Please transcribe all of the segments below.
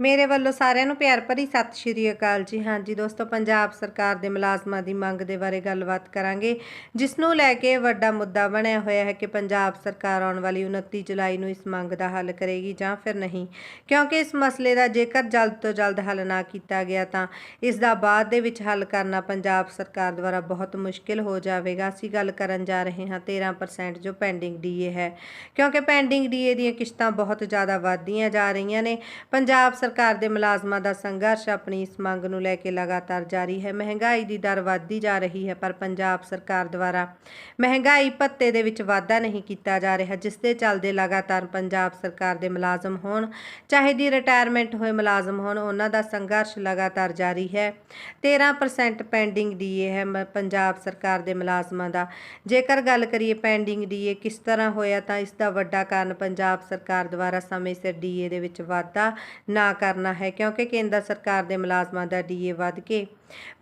ਮੇਰੇ ਵੱਲੋਂ ਸਾਰਿਆਂ ਨੂੰ ਪਿਆਰ ਭਰੀ ਸਤਿ ਸ਼੍ਰੀ ਅਕਾਲ ਜੀ। ਹਾਂਜੀ ਦੋਸਤੋ, ਪੰਜਾਬ ਸਰਕਾਰ ਦੇ ਮੁਲਾਜ਼ਮਾਂ ਦੀ ਮੰਗ ਦੇ ਬਾਰੇ ਗੱਲਬਾਤ ਕਰਾਂਗੇ, ਜਿਸ ਨੂੰ ਲੈ ਕੇ ਵੱਡਾ ਮੁੱਦਾ ਬਣਿਆ ਹੋਇਆ ਹੈ ਕਿ ਪੰਜਾਬ ਸਰਕਾਰ ਆਉਣ ਵਾਲੀ 29 ਜੁਲਾਈ ਨੂੰ ਇਸ ਮੰਗ ਦਾ ਹੱਲ ਕਰੇਗੀ ਜਾਂ ਫਿਰ ਨਹੀਂ। ਕਿਉਂਕਿ ਇਸ ਮਸਲੇ ਦਾ ਜੇਕਰ ਜਲਦ ਤੋਂ ਜਲਦ ਹੱਲ ਨਾ ਕੀਤਾ ਗਿਆ ਤਾਂ ਇਸ ਦਾ ਬਾਅਦ ਦੇ ਵਿੱਚ ਹੱਲ ਕਰਨਾ ਪੰਜਾਬ ਸਰਕਾਰ ਦੁਆਰਾ ਬਹੁਤ ਮੁਸ਼ਕਿਲ ਹੋ ਜਾਵੇਗਾ। ਅਸੀਂ ਗੱਲ ਕਰਨ ਜਾ ਰਹੇ ਹਾਂ 13% ਜੋ ਪੈਂਡਿੰਗ ਡੀਏ ਹੈ। ਕਿਉਂਕਿ ਪੈਂਡਿੰਗ ਡੀਏ ਦੀਆਂ ਕਿਸ਼ਤਾਂ ਬਹੁਤ ਜ਼ਿਆਦਾ ਵਧਦੀਆਂ ਜਾ ਰਹੀਆਂ ਨੇ। ਪੰਜਾਬ ਸਰਕਾਰ ਦੇ ਮੁਲਾਜ਼ਮਾਂ ਦਾ ਸੰਘਰਸ਼ ਆਪਣੀ ਇਸ ਮੰਗ ਨੂੰ ਲੈ ਕੇ ਲਗਾਤਾਰ ਜਾਰੀ ਹੈ। ਮਹਿੰਗਾਈ ਦੀ ਦਰ ਵਧਦੀ ਜਾ ਰਹੀ ਹੈ, ਪਰ ਪੰਜਾਬ ਸਰਕਾਰ ਦੁਆਰਾ ਮਹਿੰਗਾਈ ਭੱਤੇ ਦੇ ਵਿੱਚ ਵਾਧਾ ਨਹੀਂ ਕੀਤਾ ਜਾ ਰਿਹਾ, ਜਿਸ ਦੇ ਚੱਲਦੇ ਲਗਾਤਾਰ ਪੰਜਾਬ ਸਰਕਾਰ ਦੇ ਮੁਲਾਜ਼ਮ ਹੋਣ, ਚਾਹੇ ਦੀ ਰਿਟਾਇਰਮੈਂਟ ਹੋਏ ਮੁਲਾਜ਼ਮ ਹੋਣ, ਉਹਨਾਂ ਦਾ ਸੰਘਰਸ਼ ਲਗਾਤਾਰ ਜਾਰੀ ਹੈ। 13% ਪੈਂਡਿੰਗ ਡੀਏ ਹੈ ਮ- ਪੰਜਾਬ ਸਰਕਾਰ ਦੇ ਮੁਲਾਜ਼ਮਾਂ ਦਾ। ਜੇਕਰ ਗੱਲ ਕਰੀਏ ਪੈਂਡਿੰਗ ਡੀਏ ਕਿਸ ਤਰ੍ਹਾਂ ਹੋਇਆ, ਤਾਂ ਇਸ ਦਾ ਵੱਡਾ ਕਾਰਨ ਪੰਜਾਬ ਸਰਕਾਰ ਦੁਆਰਾ ਸਮੇਂ ਸਿਰ ਡੀਏ ਦੇ ਵਿੱਚ ਵਾਧਾ ਨਾ ਕਰਨਾ ਹੈ ਕਿਉਂਕਿ ਕੇਂਦਰ ਸਰਕਾਰ ਦੇ ਮੁਲਾਜ਼ਮਾਂ ਦਾ ਡੀਏ ਵੱਧ ਕੇ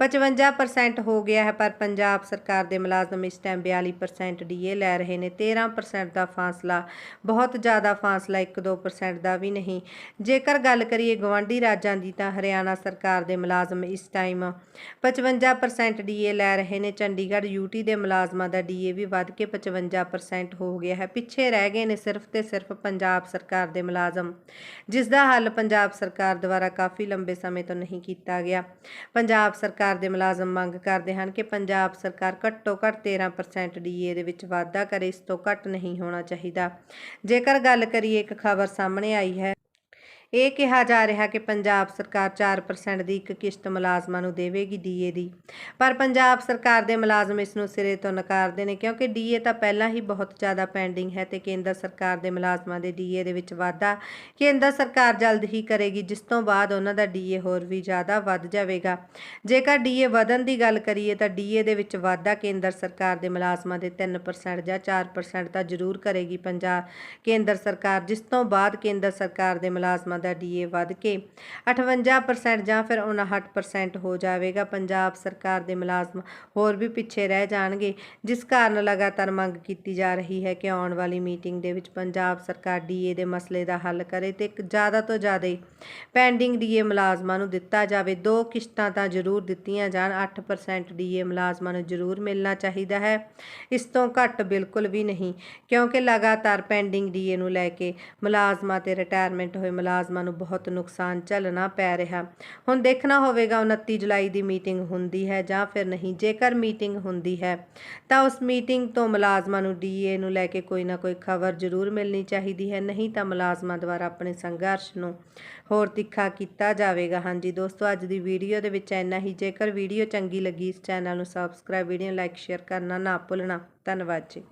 55% ਹੋ ਗਿਆ ਹੈ, ਪਰ ਪੰਜਾਬ ਸਰਕਾਰ ਦੇ ਮੁਲਾਜ਼ਮ ਇਸ ਟਾਈਮ 42% ਡੀਏ ਲੈ ਰਹੇ ਨੇ। 13% ਦਾ ਫਾਸਲਾ, ਬਹੁਤ ਜ਼ਿਆਦਾ ਫਾਸਲਾ 1-2% ਦਾ ਵੀ ਨਹੀਂ। ਜੇਕਰ ਗੱਲ ਕਰੀਏ ਗਵਾਂਢੀ ਰਾਜਾਂ ਦੀ, ਤਾਂ ਹਰਿਆਣਾ ਸਰਕਾਰ ਦੇ ਮੁਲਾਜ਼ਮ ਇਸ ਟਾਈਮ 55% ਡੀਏ ਲੈ ਰਹੇ ਨੇ। ਚੰਡੀਗੜ੍ਹ ਯੂਟੀ ਦੇ ਮੁਲਾਜ਼ਮਾਂ ਦਾ ਡੀਏ ਵੀ ਵੱਧ ਕੇ 55% ਹੋ ਗਿਆ ਹੈ। ਪਿੱਛੇ ਰਹਿ ਗਏ ਨੇ ਸਿਰਫ ਤੇ ਸਿਰਫ ਪੰਜਾਬ ਸਰਕਾਰ ਦੇ ਮੁਲਾਜ਼ਮ, ਜਿਸ ਦਾ ਹੱਲ ਪੰਜਾਬ ਸਰਕਾਰ ਦੁਆਰਾ ਕਾਫੀ ਲੰਬੇ ਸਮੇਂ ਤੋਂ ਨਹੀਂ ਕੀਤਾ ਗਿਆ। ਪੰਜਾਬ ਸਰਕਾਰ ਦੇ ਮੁਲਾਜ਼ਮ ਮੰਗ ਕਰਦੇ ਹਨ ਕਿ ਪੰਜਾਬ ਸਰਕਾਰ ਘੱਟੋ ਘੱਟ 13% ਡੀਏ ਦੇ ਵਿੱਚ ਵਾਧਾ ਕਰੇ, ਇਸ ਤੋਂ ਘੱਟ ਨਹੀਂ ਹੋਣਾ ਚਾਹੀਦਾ। ਜੇਕਰ ਗੱਲ ਕਰੀਏ, ਇੱਕ ਖਬਰ ਸਾਹਮਣੇ ਆਈ ਹੈ ਇਹ ਕਿਹਾ ਜਾ ਰਿਹਾ ਕਿ ਪੰਜਾਬ ਸਰਕਾਰ 4% ਦੀ ਇੱਕ ਕਿਸ਼ਤ ਮੁਲਾਜ਼ਮਾਂ ਨੂੰ ਦੇਵੇਗੀ ਡੀਏ ਦੀ। ਪਰ ਪੰਜਾਬ ਸਰਕਾਰ ਦੇ ਮੁਲਾਜ਼ਮ ਇਸ ਨੂੰ ਸਿਰੇ ਤੋਂ ਨਕਾਰਦੇ ਨੇ ਕਿਉਂਕਿ ਡੀਏ ਤਾਂ ਪਹਿਲਾਂ ਹੀ ਬਹੁਤ ਜ਼ਿਆਦਾ ਪੈਂਡਿੰਗ ਹੈ ਤੇ ਕੇਂਦਰ ਸਰਕਾਰ ਦੇ ਮੁਲਾਜ਼ਮਾਂ ਦੇ ਡੀਏ ਦੇ ਵਿੱਚ ਵਾਧਾ। ਕੇਂਦਰ ਸਰਕਾਰ ਜਲਦ ਹੀ ਕਰੇਗੀ, ਜਿਸ ਤੋਂ ਬਾਅਦ ਉਹਨਾਂ ਦਾ ਡੀਏ ਹੋਰ ਵੀ ਜ਼ਿਆਦਾ ਵੱਧ ਜਾਵੇਗਾ। ਜੇਕਰ ਡੀਏ ਵਧਣ ਦੀ ਗੱਲ ਕਰੀਏ ਤਾਂ ਡੀਏ ਦੇ ਵਿੱਚ ਵਾਧਾ ਕੇਂਦਰ ਸਰਕਾਰ ਦੇ ਮੁਲਾਜ਼ਮਾਂ ਦੇ 3% ਜਾਂ 4% ਤਾਂ ਜ਼ਰੂਰ ਕਰੇਗੀ ਪੰਜਾਬ ਕੇਂਦਰ ਸਰਕਾਰ, ਜਿਸ ਤੋਂ ਬਾਅਦ ਕੇਂਦਰ ਸਰਕਾਰ ਦੇ ਮੁਲਾਜ਼ਮਾਂ ਦਾ ਡੀਏ ਵੱਧ ਕੇ 58% ਜਾਂ ਫਿਰ 59% ਹੋ ਜਾਵੇਗਾ। ਪੰਜਾਬ ਸਰਕਾਰ ਦੇ ਮੁਲਾਜ਼ਮ ਹੋਰ ਵੀ ਪਿੱਛੇ ਰਹਿ ਜਾਣਗੇ, ਜਿਸ ਕਾਰਨ ਲਗਾਤਾਰ ਮੰਗ ਕੀਤੀ ਜਾ ਰਹੀ ਹੈ ਕਿ ਆਉਣ ਵਾਲੀ ਮੀਟਿੰਗ ਦੇ ਵਿੱਚ ਪੰਜਾਬ ਸਰਕਾਰ ਡੀਏ ਦੇ ਮਸਲੇ ਦਾ ਹੱਲ ਕਰੇ ਤੇ ਜ਼ਿਆਦਾ ਤੋਂ ਜ਼ਿਆਦਾ ਪੈਂਡਿੰਗ ਡੀਏ ਮੁਲਾਜ਼ਮਾਂ ਨੂੰ ਦਿੱਤਾ ਜਾਵੇ। ਦੋ ਕਿਸ਼ਤਾਂ ਤਾਂ ਜ਼ਰੂਰ ਦਿੱਤੀਆਂ ਜਾਣ 8% ਡੀਏ ਮੁਲਾਜ਼ਮਾਂ ਨੂੰ ਜ਼ਰੂਰ ਮਿਲਣਾ ਚਾਹੀਦਾ ਹੈ। ਇਸ ਤੋਂ ਘੱਟ ਬਿਲਕੁਲ ਵੀ ਨਹੀਂ, ਕਿਉਂਕਿ ਲਗਾਤਾਰ ਪੈਂਡਿੰਗ ਡੀਏ ਨੂੰ ਲੈ ਕੇ ਮੁਲਾਜ਼ਮਾਂ ਤੇ ਰਿਟਾਇਰਮੈਂਟ ਹੋਏ ਮੁਲਾਜ਼ਮ ਮੁਲਾਜ਼ਮਾਂ ਨੂੰ ਬਹੁਤ ਨੁਕਸਾਨ ਝੱਲਣਾ ਪੈ ਰਿਹਾ। ਹੁਣ ਦੇਖਣਾ ਹੋਵੇਗਾ 29 ਜੁਲਾਈ ਦੀ ਮੀਟਿੰਗ ਹੁੰਦੀ ਹੈ ਜਾਂ ਫਿਰ ਨਹੀਂ, ਜੇਕਰ ਮੀਟਿੰਗ ਹੁੰਦੀ ਹੈ, ਤਾਂ ਉਸ ਮੀਟਿੰਗ ਤੋਂ ਮੁਲਾਜ਼ਮਾਂ ਨੂੰ ਡੀਏ ਨੂੰ ਲੈ ਕੇ ਕੋਈ ਨਾ ਕੋਈ ਖਬਰ ਜ਼ਰੂਰ ਮਿਲਣੀ ਚਾਹੀਦੀ ਹੈ। ਨਹੀਂ ਤਾਂ ਮੁਲਾਜ਼ਮਾਂ ਦੁਆਰਾ ਆਪਣੇ ਸੰਘਰਸ਼ ਨੂੰ ਹੋਰ ਤਿੱਖਾ ਕੀਤਾ ਜਾਵੇਗਾ। ਹਾਂਜੀ ਦੋਸਤੋ, ਅੱਜ ਦੀ ਵੀਡੀਓ ਦੇ ਵਿੱਚ ਇੰਨਾ ਹੀ। ਜੇਕਰ ਵੀਡੀਓ ਚੰਗੀ ਲੱਗੀ ਇਸ ਚੈਨਲ ਨੂੰ ਸਬਸਕ੍ਰਾਈਬ ਵੀਡੀਓ ਲਾਈਕ ਸ਼ੇਅਰ ਕਰਨਾ ਨਾ ਭੁੱਲਣਾ। ਧੰਨਵਾਦ ਜੀ।